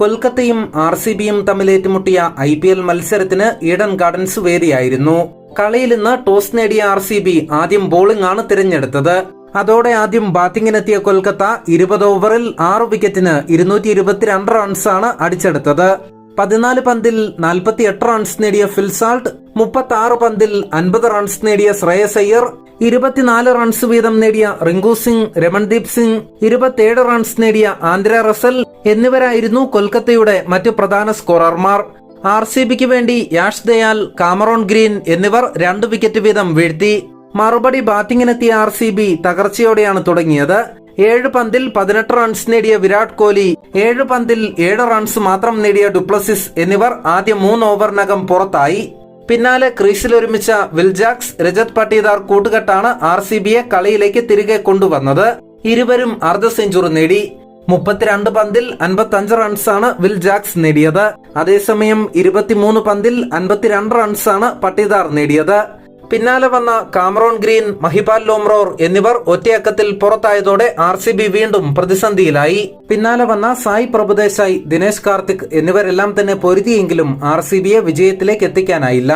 കൊൽക്കത്തയും R C ബിയും തമ്മിൽ ഏറ്റുമുട്ടിയ ഐ പി എൽ മത്സരത്തിന് ഈഡൻ ഗാർഡൻസ് വേദിയായിരുന്നു. കളിയിൽ നിന്ന് ടോസ് നേടിയ ആർ സി ബി ആദ്യം ബോളിംഗ് ആണ് തിരഞ്ഞെടുത്തത്. അതോടെ ആദ്യം ബാറ്റിംഗിനെത്തിയ കൊൽക്കത്ത ഇരുപത് ഓവറിൽ ആറ് വിക്കറ്റിന് ഇരുന്നൂറ്റി ഇരുപത്തിരണ്ട് റൺസാണ് അടിച്ചെടുത്തത്. പതിനാല് പന്തിൽ നാൽപ്പത്തി എട്ട് റൺസ് നേടിയ ഫിൽസാൾട്ട് മുപ്പത്തി ആറ് പന്തിൽ അൻപത് റൺസ് നേടിയ ശ്രേയസ് അയ്യർ ഇരുപത്തിനാല് റൺസ് വീതം നേടിയ റിങ്കു സിംഗ് രമൺദീപ് സിംഗ് ഇരുപത്തിയേഴ് റൺസ് നേടിയ ആന്ധ്ര റസൽ എന്നിവരായിരുന്നു കൊൽക്കത്തയുടെ മറ്റു പ്രധാന സ്കോറർമാർ. ആർ സി ബിക്ക് വേണ്ടി യാഷ് ദയാൽ കാമറോൺ ഗ്രീൻ എന്നിവർ രണ്ട് വിക്കറ്റ് വീതം വീഴ്ത്തി. മറുപടി ബാറ്റിംഗിനെത്തിയ ആർ സി ബി തകർച്ചയോടെയാണ് തുടങ്ങിയത്. ഏഴ് പന്തിൽ പതിനെട്ട് റൺസ് നേടിയ വിരാട് കോഹ്ലി ഏഴ് പന്തിൽ ഏഴ് റൺസ് മാത്രം നേടിയ ഡുപ്ലസിസ് എന്നിവർ ആദ്യ മൂന്ന് ഓവറിനകം പുറത്തായി. പിന്നാലെ ക്രീസിൽ ഒരുമിച്ച വിൽജാക്സ് രജത് പട്ടീദാർ കൂട്ടുകെട്ടാണ് ആർ സി ബിയെ കളിയിലേക്ക് തിരികെ കൊണ്ടുവന്നത്. ഇരുവരും അർദ്ധ സെഞ്ചുറി നേടി. മുപ്പത്തിരണ്ട് പന്തിൽ അൻപത്തഞ്ച് റൺസാണ് വിൽ ജാക്സ് നേടിയത്. അതേസമയം ഇരുപത്തിമൂന്ന് പന്തിൽ അൻപത്തിരണ്ട് റൺസാണ് പട്ടീദാർ നേടിയത്. പിന്നാലെ വന്ന കാമറോൺ ഗ്രീൻ മഹിപാൽ ലോംറോർ എന്നിവർ ഒറ്റയക്കത്തിൽ പുറത്തായതോടെ ആർ സി ബി വീണ്ടും പ്രതിസന്ധിയിലായി. പിന്നാലെ വന്ന സായ് പ്രഭുദേശായി ദിനേശ് കാർത്തിക് എന്നിവരെല്ലാം തന്നെ പൊരുതിയെങ്കിലും ആർ സി ബിയെ വിജയത്തിലേക്ക് എത്തിക്കാനായില്ല.